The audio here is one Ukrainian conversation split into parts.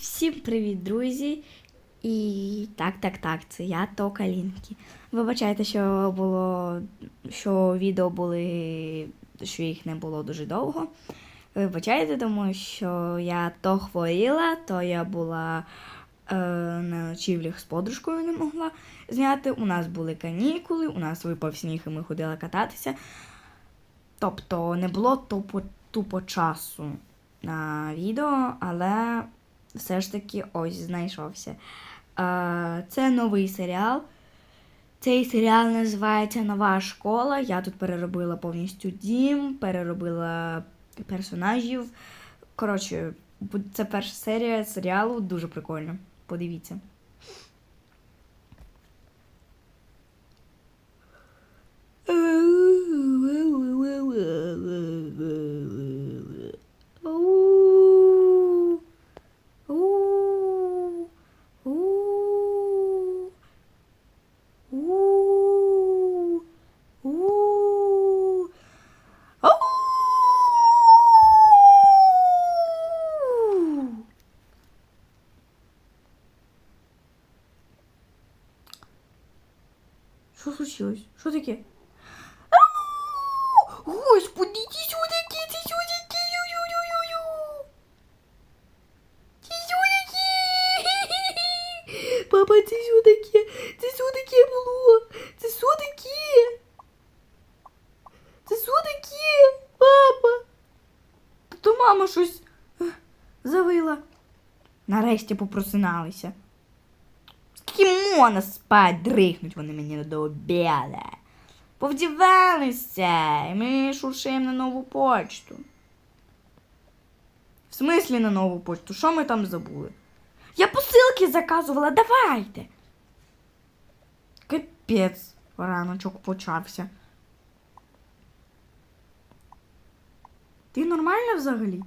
Всім привіт, друзі! І так, так, так, це я Тока Лінкі. Вибачайте, що було, що відео були, що їх не було дуже довго. Вибачайте, тому що я то хворіла, то я була е, на ночівлях з подружкою не могла зняти. У нас були канікули, у нас випав сніг, і ми ходили кататися. Тобто не було тупо, тупо часу на відео, але все ж таки ось знайшовся. Е, Це новий серіал. Цей серіал називається Нова школа. Я тут переробила повністю дім, переробила персонажів. Коротше, це перша серія серіалу, дуже прикольно. Подивіться. Нарешті попросиналися. Скільки спать, дрихнуть вони мені до обіда. Повдівалися, і ми шуршаємо на нову почту. В смислі на нову почту? Що ми там забули? Я посилки заказувала, давайте. Капець, раночок почався. Ти нормальна взагалі?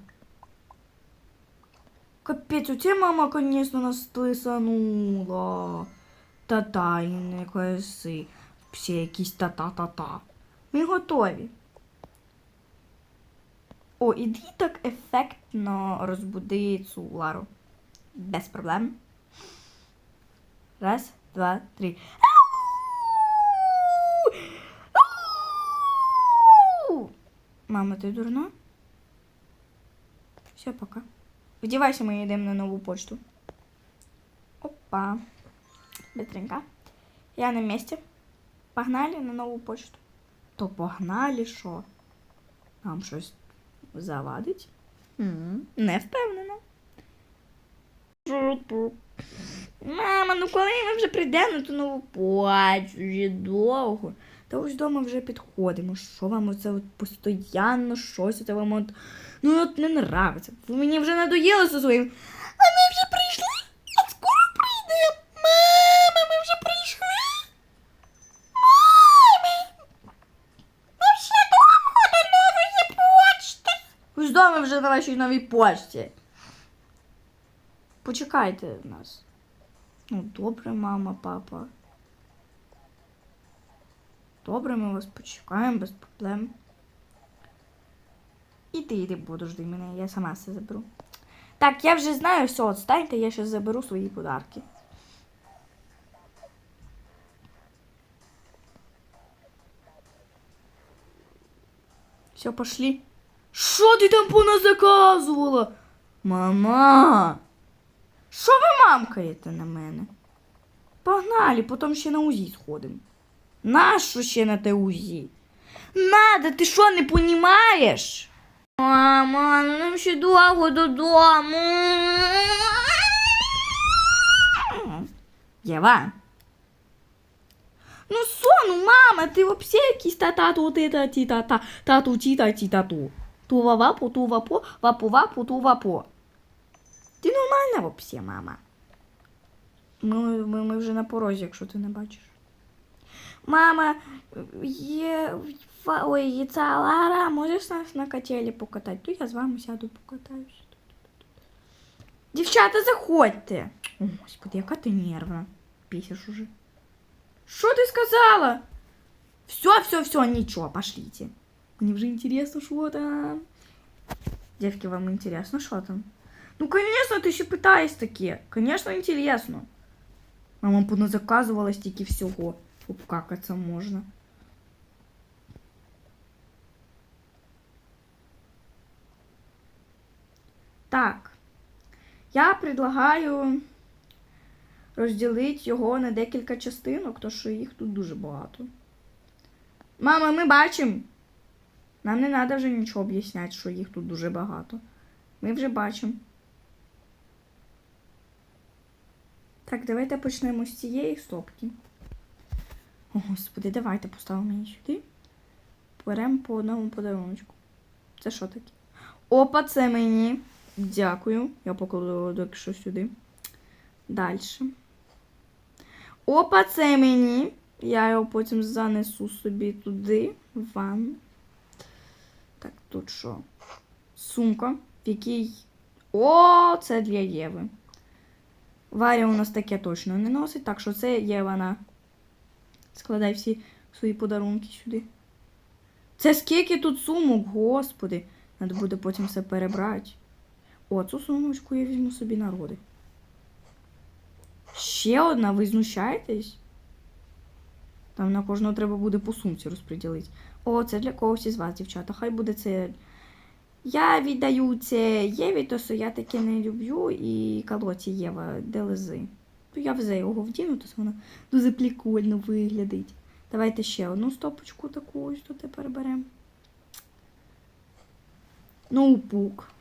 Капець, у тебе мама, конечно, нас стисанула. Та-та, коси. Всі якісь та-та-та-та. Ми готові. О, іди так ефектно розбуди цю Лару. Без проблем. Раз, два, три. Мама, ти дурна? Все, пока. Вдівайся, ми йдемо на нову почту. Опа. Быстренько. Я на місці. Погнали на нову почту. То погнали що? Нам щось завадить? М, Не впевнена. Мама, ну коли ми вже прийдемо на ту нову почту? Вже довго. Та ось дома вже підходимо. Що вам оце от постійно щось це вам от. Ну от не нравиться. Мені вже надоїли зі своїм. А ми вже прийшли? А скоро прийдемо. Мама, ми вже прийшли. Мама. Ми вже довго до нової почти. Ж дома вже на вашій новій почті. Почекайте нас. Ну, добре, мама, папа. Добре, ми вас почекаємо без проблем. Іди, іди, подожди мене, я сама все заберу. Так, я вже знаю, все, отстаньте, я ще заберу свої подарки. Все, пошли. Що ти там по нас заказувала? Мама. Що ви мамкаєте на мене? Погнали, потім ще на УЗІ сходимо. Нащо ще на те УЗІ? Надо, ти що не понімаєш? Мама, ну нам ще довго додому. Єва. Ну що, ну мама, ти взагалі якийсь та-тату, ти-та, ті-та-та, тату, ті-та, ті-тату. Тува-вапу, тува-по, вапу-вапу, тува-по. Ти нормальна взагалі, мама. Ми, ми, ми вже на порозі, якщо ти не бачиш. Мама, є, ой, є ця Лара, можеш нас на качелі покатати? То я з вами сяду покатаюся. Дівчата, заходьте. О, господи, яка ти нервна. Пісиш уже. Що ти сказала? Все, все, все, нічого, пошлите. Мені вже інтересно, що там. Девки, вам інтересно, що там? Ну, конечно, ти ще питаєш таке. Конечно, інтересно. Мама поназаказувала стільки всього. Обкакатися можна. Так. Я предлагаю розділити його на декілька частинок, тому що їх тут дуже багато. Мама, ми бачимо. Нам не треба вже нічого об'ясняти, що їх тут дуже багато. Ми вже бачимо. Так, давайте почнемо з цієї стопки. О, господи, давайте поставимо її сюди. Беремо по одному подаруночку. Це що таке? Опа, це мені. Дякую. Я покладу доки що сюди. Далі. Опа, це мені. Я його потім занесу собі туди, в ванну. Так, тут що? Сумка, в якій. О, це для Єви. Варя у нас таке точно не носить, так що це Євана. Складай всі свої подарунки сюди. Це скільки тут сумок, господи. Треба буде потім все перебрати. О, цю сумочку я візьму собі на роди. Ще одна, ви знущаєтесь? Там на кожного треба буде по сумці розподілити. О, це для когось із вас, дівчата. Хай буде це. Я віддаю це Єві, то що я таке не люблю, і колоті Єва, де лези. То я вже його вдіну, то вона дуже прикольно виглядить. Давайте ще одну стопочку таку ось тут тепер беремо. Ноутбук.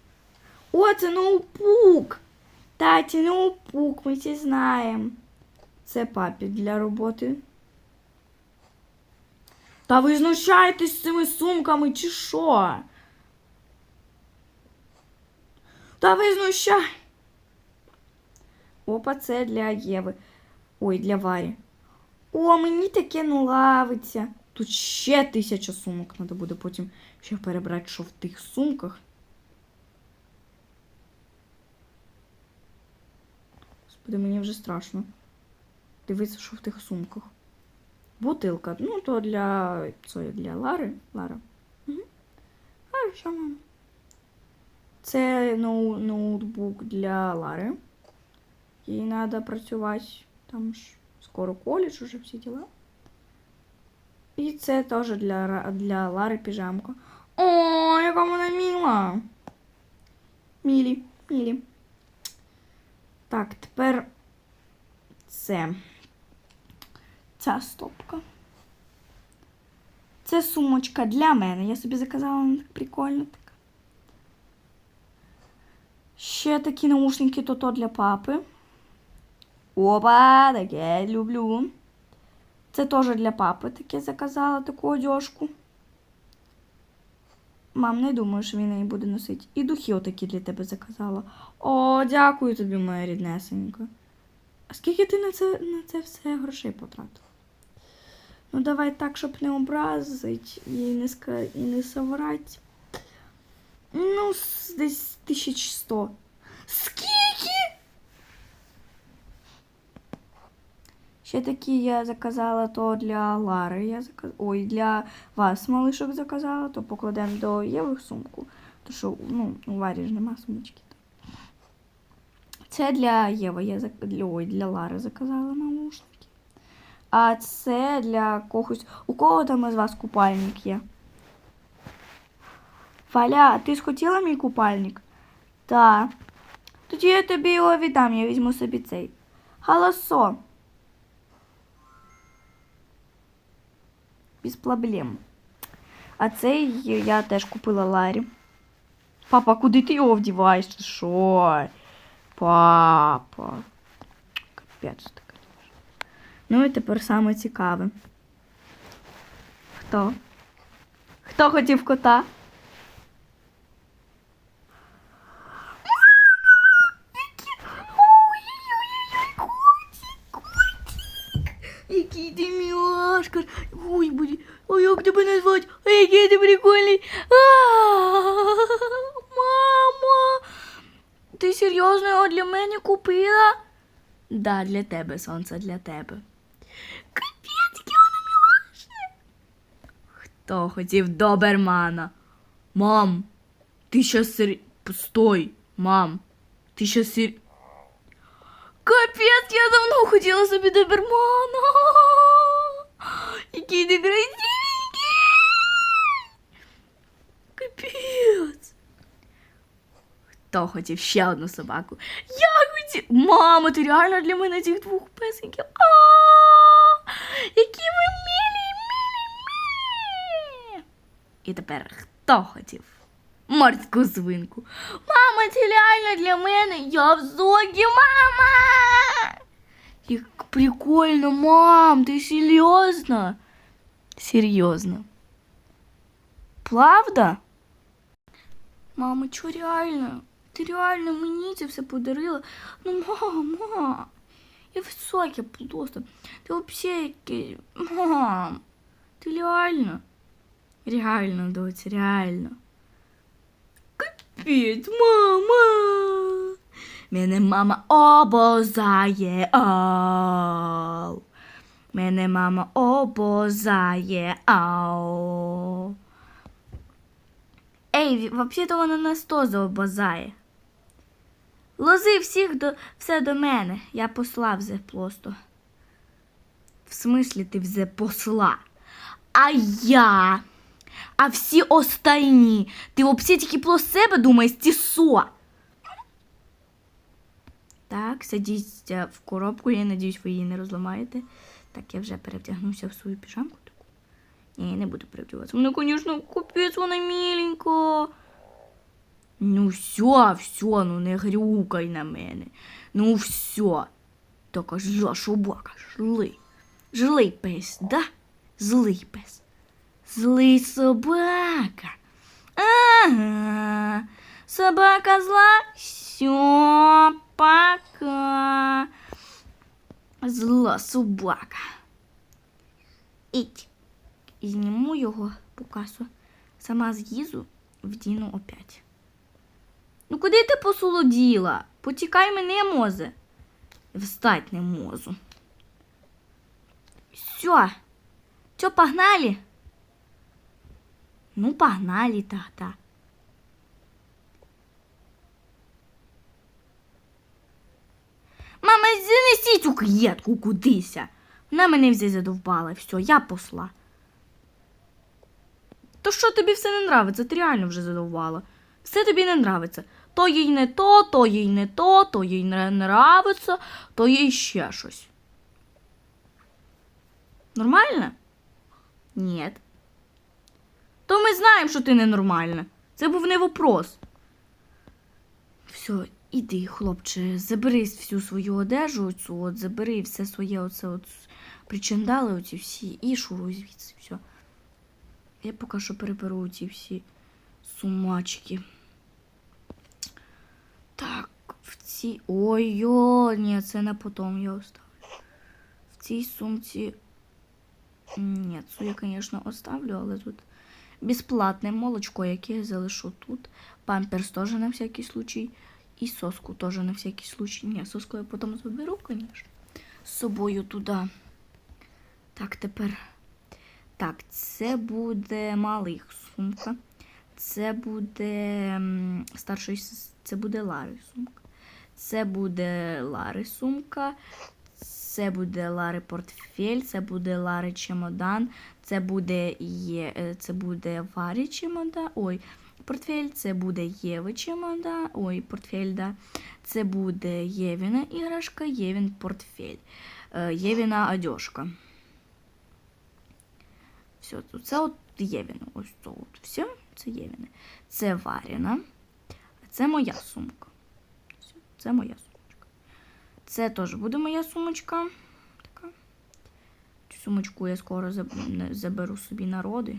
О, це ноутбук! Таті, ноутбук, ми всі знаємо. Це папі для роботи. Та ви знущаєтесь з цими сумками, чи що? Та ви знущай. Опа, це для Єви. Ой, для Варі. О, мені таке не лавиться. Тут ще тисяча сумок. Треба буде потім ще перебрати, що в тих сумках. Господи, мені вже страшно. Дивитися, що в тих сумках. Бутилка. Ну, то для. Це для Лари. Лара. Угу. Хорошо, мам. Це ноу- ноутбук для Лари. Їй треба працювати. Там ж скоро коледж, уже всі діла. І це теж для, для Лари піжамка. О, яка вона міла. Мілі, мілі. Так, тепер це. Ця стопка. Це сумочка для мене. Я собі заказала вона так прикольно. Так. Ще такі наушники то то для папи. Опа, таке люблю. Це теж для папи таке заказала таку одежку. Мам, не думаю, що він її буде носити. І духи отакі для тебе заказала. О, дякую тобі, моя ріднесенька. А скільки ти на це, на це все грошей потратила? Ну, давай так, щоб не образить і не, ска... і не соврать. Ну, десь 1100. Скільки? Ще такі я заказала то для Лари. Я заказ... Ой, для вас малишок заказала, то покладемо до Єви в сумку. То що, ну, у Варі ж нема сумочки. Це для Єви, я для... Ой, для Лари заказала наушники. А це для когось. У кого там із вас купальник є? Валя, ти схотіла мій купальник? Так. Тоді я тобі його віддам, я візьму собі цей. Голосо. Без проблем. А цей я теж купила Ларі. Папа, куди ти його вдіваєш? Що? Папа. Капець така. Ну і тепер саме цікаве. Хто? Хто хотів кота? який ти милашка. Ой, будь. Ой, як тебе назвати? Ой, який ти прикольний. Мама. Ти серйозно його для мене купила? Да, для тебе, сонце, для тебе. Капець, яке воно милаше. Хто хотів добермана? Мам, ти що сер... Постой, мам. Ти що сер... Капец, я давно хотела себе добермана. Який ти красивенький. Капец. Хто хотів ще одну собаку? Я хотів. Мама, ти реально для мене цих двох песиків. А! Які ви милі, милі, милі. І тепер хто хотів? морську свинку. Мама, це реально для мене. Я в зоні, мама. Як прикольно, мам, ти серйозно? Серйозно. Правда? Мама, чо реально? Ти реально мені це все подарила? Ну, мама, я високе просто. Ти взагалі який. Мам, ти реально? Реально, доці, реально. Привіт, мама. Мене мама обозає. Ау. Мене мама обозає. Ау. Ей, взагалі-то вона нас теж обозає. Лози всіх до все до мене. Я посла взе просто. В смислі ти взе посла? А я а всі остальні. Ти взагалі тільки про себе думаєш, тісо. Так, садіться в коробку, я надіюсь, ви її не розламаєте. Так, я вже перевдягнуся в свою піжамку. таку. Ні, я не буду перевдягатися. Вона, звісно, капець, вона міленька. Ну, все, все, ну не грюкай на мене. Ну, все. Така зла собака, жлий. Злий пес, да? Злий пес злий собака. Ага, собака зла, все, пока. Зла собака. Іть. І зніму його по касу. Сама з'їзу вдіну опять. Ну, куди ти посолоділа? Потікай мене, мозе. Встать не можу. Все. Все погнали? Ну, погнали тогда. Мама, занесіть цю клітку кудися. Вона мене вже задовбала. Все, я посла. То що тобі все не нравиться? Ти реально вже задовбала. Все тобі не нравиться. То їй не то, то їй не то, то їй не нравиться, то їй ще щось. Нормально? Нет. То ми знаємо, що ти ненормальна. Це був не вопрос. Все, іди, хлопче, забери всю свою одежу, оцю, от, забери все своє оце от причиндали оці всі і шуруй звідси. все. Я поки що переберу ці всі сумачки. Так, в цій. Ой-ой, ні, це на потом я оставлю. В цій сумці. Ні, цю я, звісно, оставлю, але тут Безплатне молочко, яке я залишу тут. Памперс теж на всякий случай. І соску теж на всякий случай. Ні, соску я потім заберу, звісно. З собою туди. Так, тепер. Так, це буде малий сумка. Це буде старший, це буде Лари сумка. Це буде Лари сумка. Це буде Лари портфель, це буде Лари чемодан, це буде є, е, це буде Варі Чимонда, ой, портфель, це буде Єви Чимонда, ой, портфель, да. це буде Євіна іграшка, Євін портфель, е, Євіна одежка. Все, це от Євіна. Ось це от все, це Євіна. Це Варіна. Це моя сумка. Все, це моя сумочка. Це теж буде моя сумочка. Сумочку я скоро заберу собі на роди.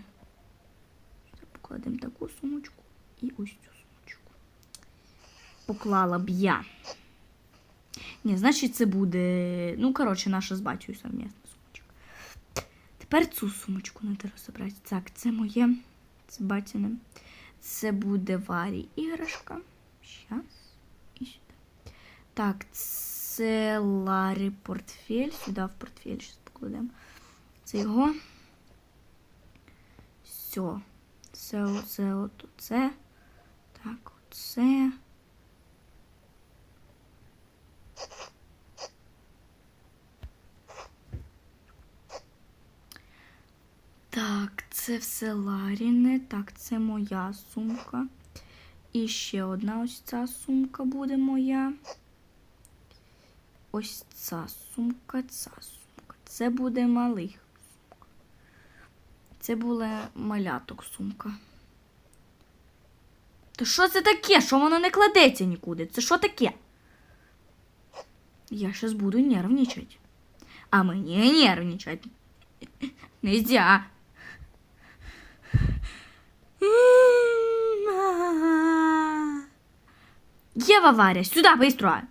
Покладемо таку сумочку і ось цю сумочку. Поклала б я. Ні, значить, це буде. Ну, коротше, наша з батькою совмісна сумочка. Тепер цю сумочку треба розібрати. Так, це моє. Це батіне. Це буде варі іграшка. Щас. І сюди. Так, це Ларі портфель. Сюди в портфель зараз покладемо це його. Все. Це оце, от оце. Так, оце. Так, це все Ларіне. Так, це моя сумка. І ще одна ось ця сумка буде моя. Ось ця сумка, ця сумка. Це буде малих. Це буде маляток сумка. Та що це таке? Що воно не кладеться нікуди? Це що таке? Я щас буду нервничать. А мені нервничать нельзя. Ева Варя, сюда быстро.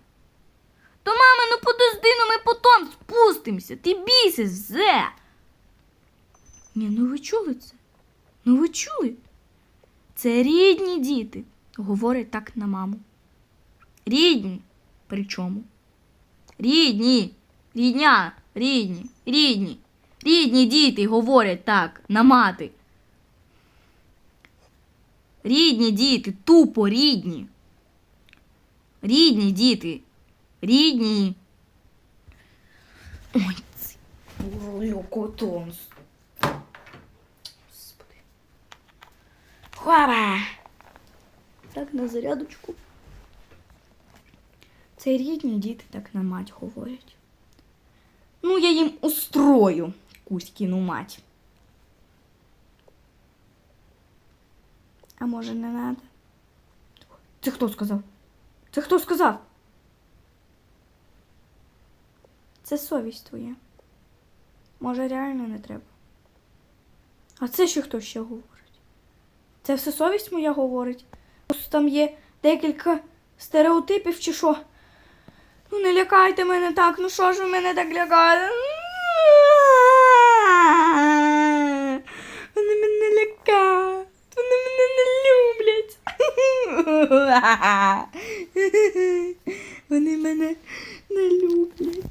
То мама, ну подожди, ну ми потом спустимося. Ти бійся, зе. Ні, ну ви чули це? Ну ви чули? Це рідні діти. Говорить так на маму. Рідні. Причому? Рідні. Рідня. Рідні. Рідні. Рідні діти говорять так на мати. Рідні діти, тупо рідні. Рідні діти. Рідні. Ой, це котонс. Хваба! Так на зарядочку. Це рідні діти так на мать говорять. Ну, я їм устрою Кузькіну мать. А може не надо? Це хто сказав? Це хто сказав? Це совість твоя. Може, реально не треба. А це ще хто ще говорить? Це все совість моя говорить. Просто там є декілька стереотипів чи що. Ну не лякайте мене так, ну що ж ви мене так лякаєте? Вони мене лякають. Вони мене не люблять. Вони мене не люблять.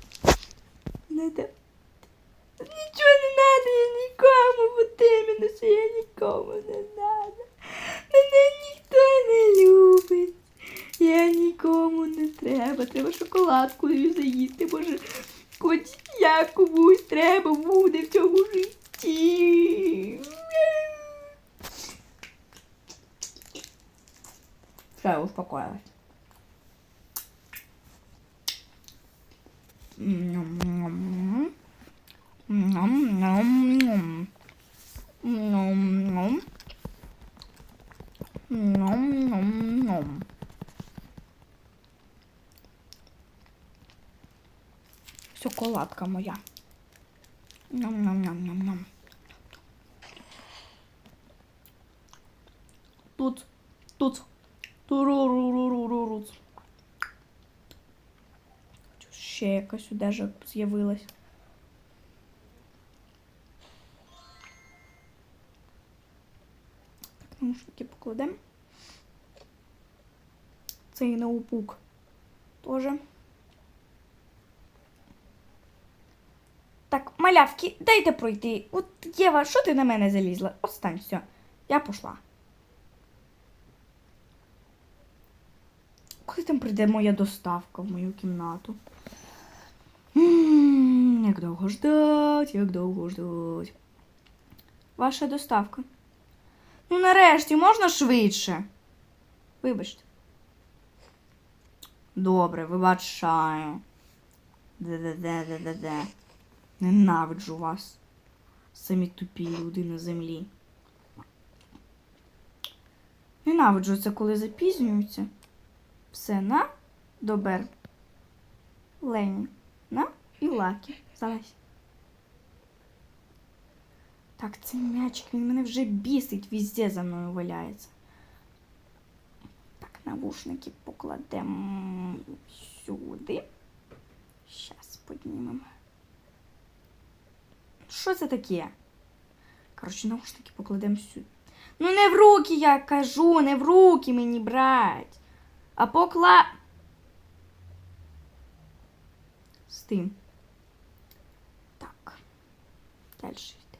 Нічого не надо, я нікому, вот іменно, що я нікому не надо. Мене ніхто не любить. Я нікому не треба. Треба шоколадкою заїсти. Може, хоч я комусь треба буде в цьому житті. Все, я Шоколадка моя. Ням-ням-ням-ням-ням. Тут, тут, туруруруруруру. Ще якась одежа з'явилась. Так, наушники покладемо. Цей ноутбук теж. Так, малявки, дайте пройти. От Єва, що ти на мене залізла? Остань, все. Я пішла. Коли там прийде моя доставка в мою кімнату? М, Як довго ждать, як довго ждать. Ваша доставка. Ну, нарешті, можна швидше? Вибачте. Добре, вибачаю. Де-де-де-де-де-де. Ненавиджу вас. Самі тупі люди на землі. Ненавиджу це, коли запізнюються. Все на добер. Лені. На і лакі. Залазь. Так, цей м'ячик, він мене вже бісить, везде за мною валяється. Так, навушники покладемо сюди. Щас піднімемо. Що це таке? Коротше, наушники покладемо сюди. Ну не в руки, я кажу, не в руки мені брать. А покла. З тим. Так. Далі йде.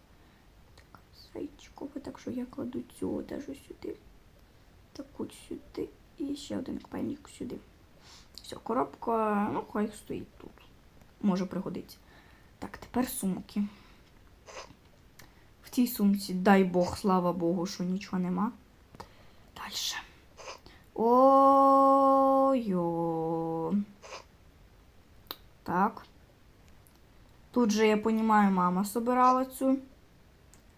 Так, зайчикове, так що я кладу цю одежу сюди. Таку сюди. І ще один кпальник сюди. Все, коробка, ну, хай стоїть тут. Може пригодиться. Так, тепер сумки. Цій сумці, дай Бог, слава Богу, що нічого нема. Дальше. Ой-о. Так. Тут же, я понимаю, мама собирала цю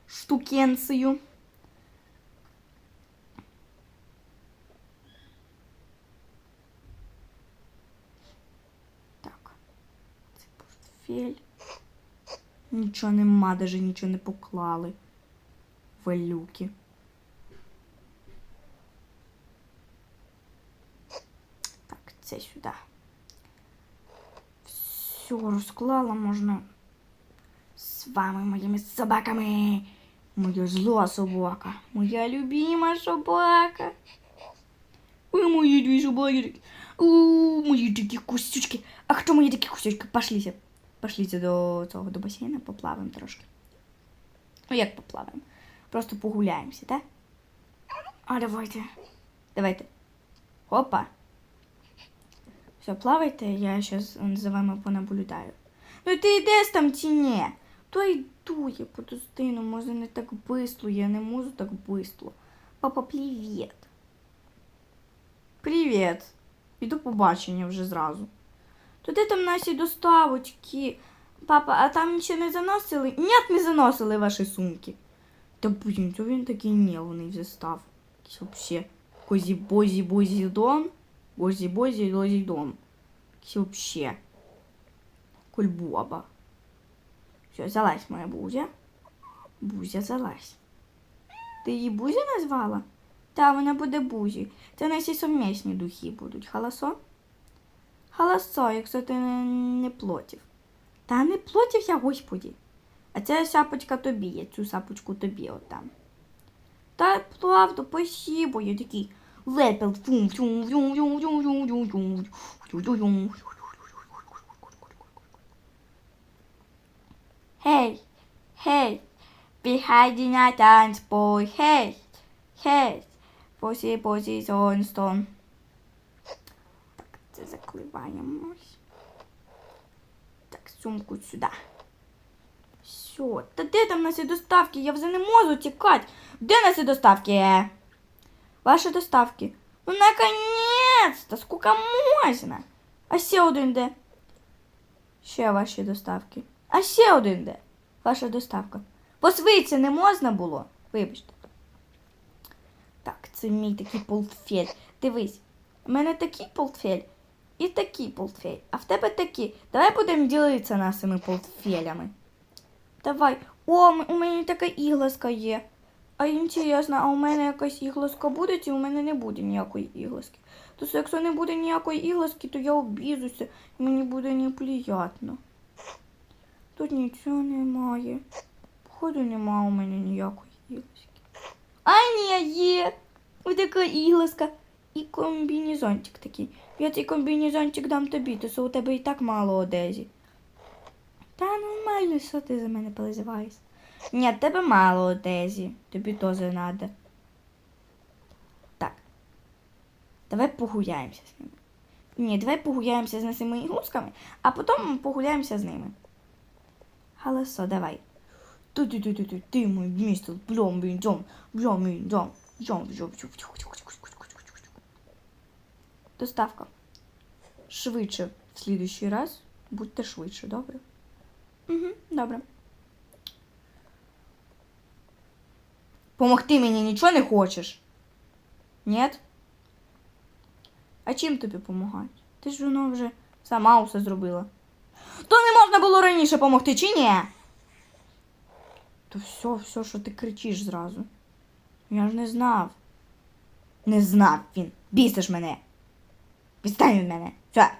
штукенцію. Так. Це портфель. Нічого нема, даже нічого не поклали. Валюки. Так, це сюди. Все розклала можна з вами, моїми собаками. Моя зла собака. Моя любима собака. Ой, мої дві собаки. У, мої такі кустючки. А хто мої такі кустючки? Пошліться. Пошліться до цього, до басейну, поплаваємо трошки. Ну, як поплаваємо? Просто погуляємося, так? А давайте. Давайте. Опа. Все, плавайте, я зараз за вами понаблюдаю. Ну ти йдеш там чи ні? То йду я по ту стіну, може не так бистро, я не можу так бистро. Папа, привіт. Привіт. Іду побачення вже зразу. То там наші доставочки? Папа, а там ще не заносили? Ні, не заносили ваші сумки. Та блін, то він такий нервний вже став. Якийсь козі бозі бозі дон. Бозі бозі лозі дон. Якийсь. Кульбоба. Все, залазь моя Бузя. Бузя, залазь. Ти її Бузя назвала? Та, вона буде Бузі. Це наші сумісні духи будуть. Халасо? Галасо, якщо ти не плотів. Та не плотів я, господі. А ця шапочка тобі, я цю шапочку тобі отдам. Та правду спасибо, я такий лепел. Гей, гей, біхайді на танцпой, гей, гей, посі, посі, сон. Так, це закливаємось. Так, сумку сюди. Все, та де там наші доставки? Я вже не можу тікати. Де наші доставки? Ваші доставки. Ну, наконец-то, скільки можна? А ще один де? Ще ваші доставки. А ще один де? Ваша доставка. Посвитися не можна було? Вибачте. Так, це мій такий портфель. Дивись, у мене такий портфель і такий портфель. А в тебе такий. Давай будемо ділитися нашими портфелями. Давай. О, у мене така ігласка є. А інтересно, а у мене якась ігласка буде, чи у мене не буде ніякої ігласки? Тобто, якщо не буде ніякої ігласки, то я обізуся і мені буде неприємно. Тут нічого немає. Походу нема у мене ніякої ігласки. А ні, є. Ось така ігласка. І комбінезончик такий. Я цей комбінезончик дам тобі, то у тебе і так мало одежі. Та нормально, що ти за мене переживаєш? Ні, тебе мало одежі. Тобі теж треба. Так. Давай погуляємося з ними. Ні, давай погуляємося з нашими ігрушками, а потім погуляємося з ними. Голосо, давай. Ту ту ту ту ту ти мой містер, блом він дом, блом він дом, дом, дом, Доставка. Швидше в слідуючий раз. Будьте швидше, добре? Угу, добре. Помогти мені нічого не хочеш? Нет? А чим тобі допомагати? Ти ж воно вже сама усе зробила. То не можна було раніше помогти, чи ні? То все, все, що ти кричиш зразу. Я ж не знав. Не знав він. Бісиш мене. Відстань від мене. Все.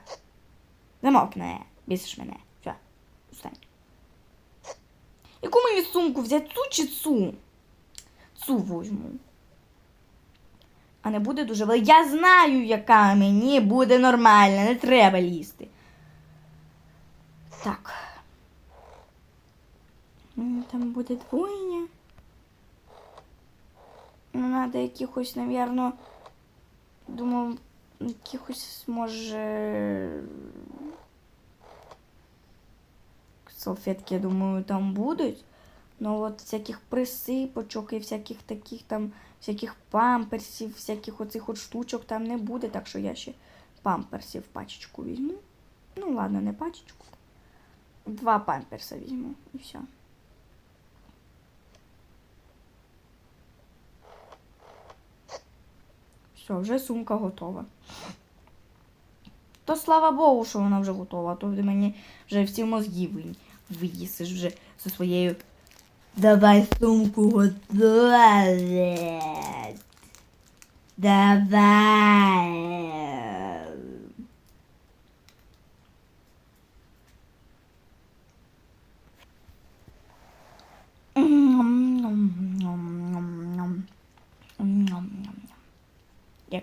Замовк мене. Бісиш мене. Все. Відстань. Яку мені сумку взяти? Цу чи цу? Цу возьму. А не буде дуже велика. Я знаю, яка мені буде нормальна, не треба лізти. Так. Там буде двоєння. Ну, надо якихось, навірно, думав, якихось, може. Салфетки, я думаю, там будуть. Ну от всяких присипочок і всяких таких там, всяких памперсів, всяких оцих от штучок там не буде, так що я ще памперсів пачечку візьму. Ну ладно, не пачечку. Два памперса візьму і все. Все, вже сумка готова. То слава Богу, що вона вже готова, а то ти мені вже всі мозги ви... виїсиш вже зі своєю. Давай сумку готувати. Давай.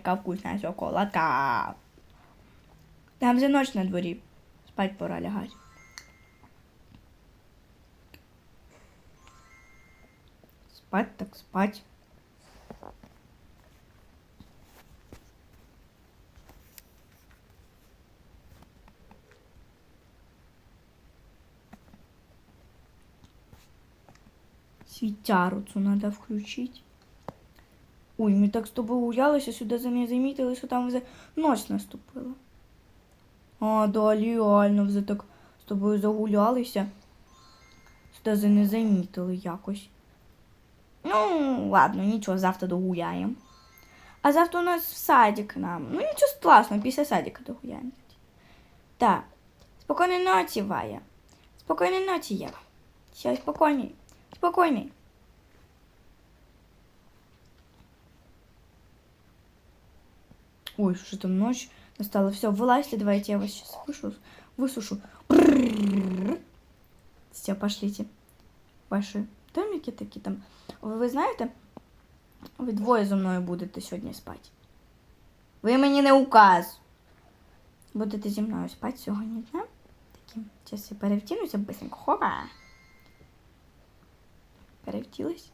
Яка вкусна шоколадка. Там вже ночь на дворі. Спать пора лягати. Спать так спать. Світяру цю треба включити. Ой, ми так з тобою гулялися, сюди за не замітили, що там вже ночь наступила. А, да, реально вже так з тобою загулялися. Сюди вже не замітили якось. Ну, ладно, нічого, завтра догуляємо. А завтра у нас в садик нам. Ну, нічого страшного, після садика догуляємо. Так. Спокійної ночі, Вая. Спокійної ночі, Єва. Все, спокійний. Спокійний. Ой, что там ночь настала. Все, вылазьте, давайте я вас сейчас вышу, высушу. Все, пошлите. Ваши домики такі там. Ви, ви знаєте, ви двоє зі мною будете сьогодні спати. Ви мені не указ. Будете зі мною спати сьогодні, да? Таким. Зараз я перевтінуся быстренько. Хопа. Перевтілась.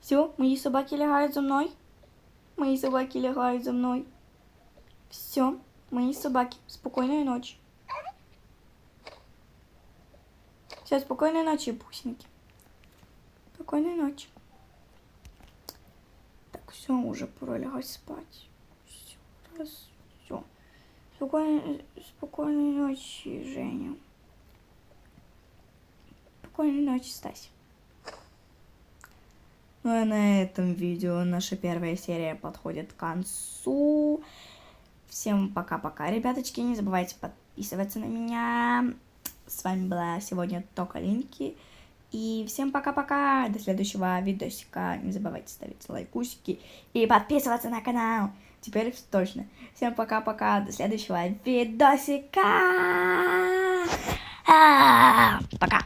Все, мої собаки лягають за мною. Мої собаки лягають за мною. Все, мої собаки. Спокійної ночі. Все, спокійної ночі, пусеньки. Спокійної ночі. Так, все, уже пора лягать спать. Все, раз, все. Спокойной, спокойной ночи, Женя. Спокойной ночи, Стась. Ну и на этом видео наша первая серия подходит к концу. Всем пока-пока, ребяточки. Не забывайте подписываться на меня. С вами была сегодня Тока Линки. И всем пока-пока. До следующего видосика. Не забывайте ставить лайкусики и подписываться на канал. Теперь точно. Всем пока-пока. До следующего видосика. А, Пока.